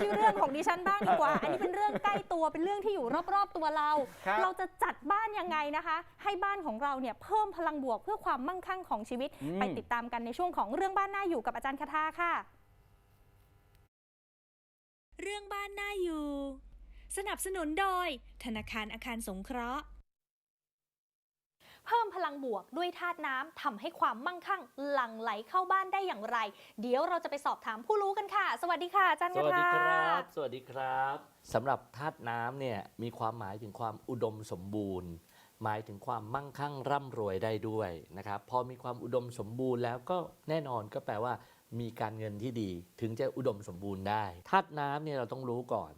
ที่เรื่องของดิฉันบ้างดีกว่า อันนี้เป็นเรื่องใกล้ตัวเป็นเรื่องที่อยู่รอบๆตัวเรา ครับ เราจะจัดบ้านยังไงนะคะ ให้บ้านของเราเนี่ยเพิ่มพลังบวกเพื่อความมั่งคั่งของชีวิตอืมไปติดตามกันในช่วงของเรื่องบ้านน่าอยู่กับอาจารย์คาทาค่ะ เรื่องบ้านน่าอยู่ สนับสนุนโดย ธนาคารอาคารสงเคราะห์เพิ่มพลังบวกด้วยธาตุน้ำทำให้ความมั่งคั่งหลั่งไหลเข้าบ้านได้อย่างไร เดี๋ยวเราจะไปสอบถามผู้รู้กันค่ะ สวัสดีค่ะอาจารย์สคาวัสดีทาครับ สวัสดีครับสำหรับธาตุน้ำเนี่ยมีความหมายถึงความอุดมสมบูรณ์ หมายถึงความมั่งคั่งร่ำรวยได้ด้วยนะครับพอมีความอุดมสมบูรณ์แล้วก็แน่นอนก็แปลว่า มีการเงินที่ดีถึงจะอุดมสมบูรณ์ได้ธาตุน้ำเนี่ยเราต้องรู้ก่อน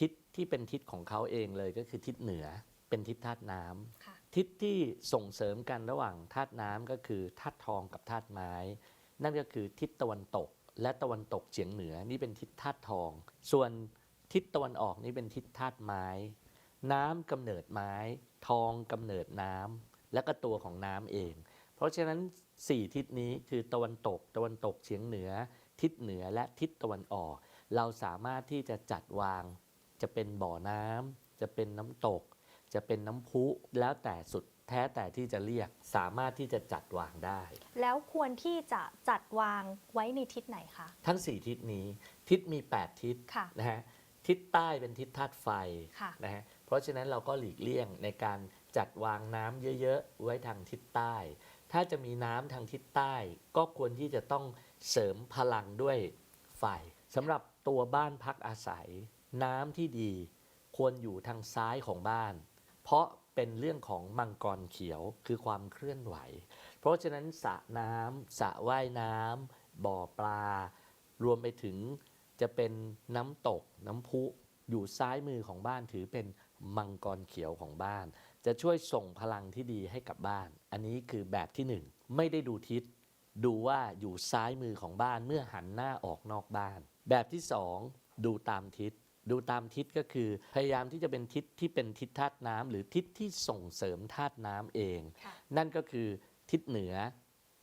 ทิศที่เป็นทิศของเขาเองเลยก็คือทิศเหนือเป็นทิศธาตุน้ำค่ะ ทิศที่ส่งเสริมกันระหว่างธาตุน้ำก็คือธาตุทองกับธาตุไม้ นั่นก็คือทิศตะวันตก และตะวันตกเฉียงเหนือนี่เป็นทิศธาตุทอง ส่วนทิศตะวันออกนี่เป็นทิศธาตุไม้ น้ำกำเนิดไม้ ทองกำเนิดน้ำและก็ตัวของน้ำเอง เพราะฉะนั้น 4 ทิศนี้คือตะวันตก ตะวันตกเฉียงเหนือ ทิศเหนือและทิศตะวันออก เราสามารถที่จะจัดวาง จะเป็นบ่อน้ำจะเป็นน้ำตก จะเป็นน้ำพุแล้วแต่สุดแท้แต่ที่จะเรียกสามารถที่จะจัดวางได้ แล้วควรที่จะจัดวางไว้ในทิศไหนคะ ทั้ง 4 ทิศนี้ ทิศมี 8 ทิศค่ะนะฮะทิศใต้เป็นทิศธาตุไฟค่ะนะฮะเพราะฉะนั้นเราก็หลีกเลี่ยงในการจัดวางน้ำเยอะๆ ไว้ทางทิศใต้ ถ้าจะมีน้ำทางทิศใต้ ก็ควรที่จะต้องเสริมพลังด้วยไฟสำหรับตัวบ้านพักอาศัย น้ำที่ดีควรอยู่ทางซ้ายของบ้าน เพราะเป็นเรื่องของมังกรเขียวคือความเคลื่อนไหว เพราะฉะนั้นสระน้ำสระว่ายน้ำบ่อปลา รวมไปถึงจะเป็นน้ำตกน้ำพุอยู่ซ้ายมือของบ้านถือเป็นมังกรเขียวของบ้าน จะช่วยส่งพลังที่ดีให้กับบ้าน อันนี้คือแบบที่หนึ่งไม่ได้ดูทิศ ดูว่าอยู่ซ้ายมือของบ้านเมื่อหันหน้าออกนอกบ้าน แบบที่สองดูตามทิศ ดูตามทิศก็คือพยายามที่จะเป็นทิศที่เป็นทิศธาตุน้ำหรือทิศที่ส่งเสริมธาตุน้ำเองค่ะนั่นก็คือทิศเหนือ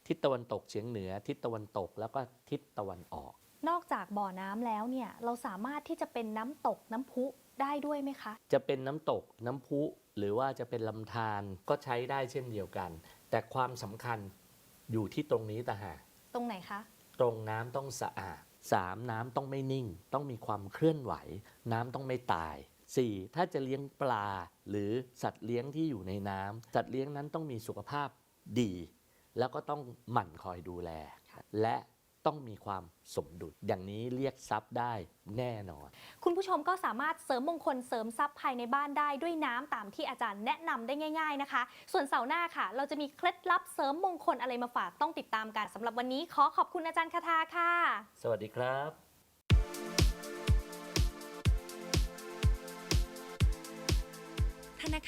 ทิศตะวันตกเฉียงเหนือ ทิศตะวันตกแล้วก็ทิศตะวันออก นอกจากบ่อน้ำแล้วเนี่ยเราสามารถที่จะเป็นน้ำตกน้ำพุได้ด้วยไหมคะ จะเป็นน้ำตกน้ำพุ หรือว่าจะเป็นลำธารก็ใช้ได้เช่นเดียวกัน แต่ความสำคัญอยู่ที่ตรงนี้ต่างหากตรงไหนคะ ตรงน้ำต้องสะอาด 3. น้ำต้องไม่นิ่ง ต้องมีความเคลื่อนไหว น้ำต้องไม่ตาย 4. ถ้าจะเลี้ยงปลาหรือสัตว์เลี้ยงที่อยู่ในน้ำสัตว์เลี้ยงนั้นต้องมีสุขภาพดี แล้วก็ต้องหมั่นคอยดูแลค่ะและ ต้องมีความสมดุลอย่างนี้เรียกทรัพย์ได้แน่นอน คุณผู้ชมก็สามารถเสริมมงคลเสริมทรัพย์ภายในบ้านได้ด้วยน้ำตามที่อาจารย์แนะนำได้ง่าย ๆนะคะ ส่วนเสาร์หน้าค่ะ เราจะมีเคล็ดลับเสริมมงคลอะไรมาฝากต้องติดตามกันสำหรับวันนี้ขอขอบคุณอาจารย์คาทาค่ะ สวัสดีครับ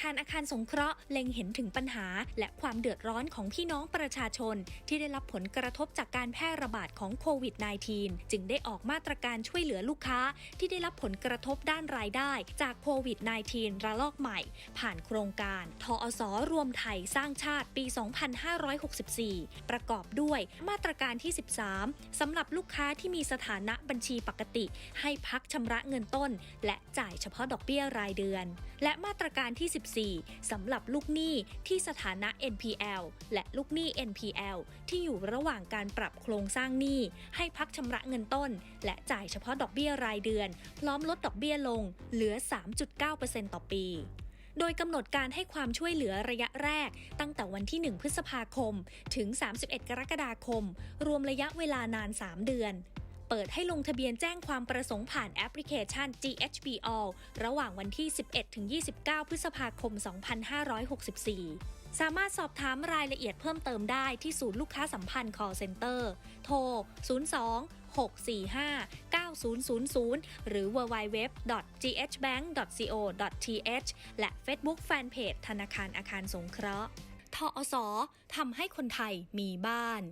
ธนาคารอาคารสงเคราะห์เล็งเห็นถึงปัญหา และความเดือดร้อนของพี่น้องประชาชน ที่ได้รับผลกระทบจากการแพร่ระบาดของโควิด -19 จึงได้ออกมาตรการช่วยเหลือลูกค้า ที่ได้รับผลกระทบด้านรายได้ จากโควิด -19 ระลอกใหม่ ผ่านโครงการทอสรวมไทยสร้างชาติปี 2564 ประกอบด้วยมาตรการที่ 13 สำหรับลูกค้าที่มีสถานะบัญชีปกติ ให้พักชำระเงินต้น และจ่ายเฉพาะดอกเบี้ยรายเดือน และมาตรการที่14 สำหรับลูกหนี้ที่สถานะ NPL และลูกหนี้ NPL ที่อยู่ระหว่างการปรับโครงสร้างหนี้ ให้พักชำระเงินต้น และจ่ายเฉพาะดอกเบี้ยรายเดือน พร้อมลดดอกเบี้ยลงเหลือ 3.9%ต่อปีโดยกำหนดการให้ความช่วยเหลือระยะแรก ตั้งแต่วันที่ 1 พฤษภาคม ถึง 31 กรกฎาคม รวมระยะเวลานาน 3 เดือน เปิดให้ลงทะเบียนแจ้งความประสงค์ผ่านแอปพลิเคชัน GHB All ระหว่างวันที่ 11-29 พฤษภาคม 2564 สามารถสอบถามรายละเอียดเพิ่มเติมได้ที่ศูนย์ลูกค้าสัมพันธ์ call center โทร 02 645 9000 หรือ www.ghbank.co.th และ Facebook Fanpage ธนาคารอาคารสงเคราะห์ ทอสทำให้คนไทยมีบ้าน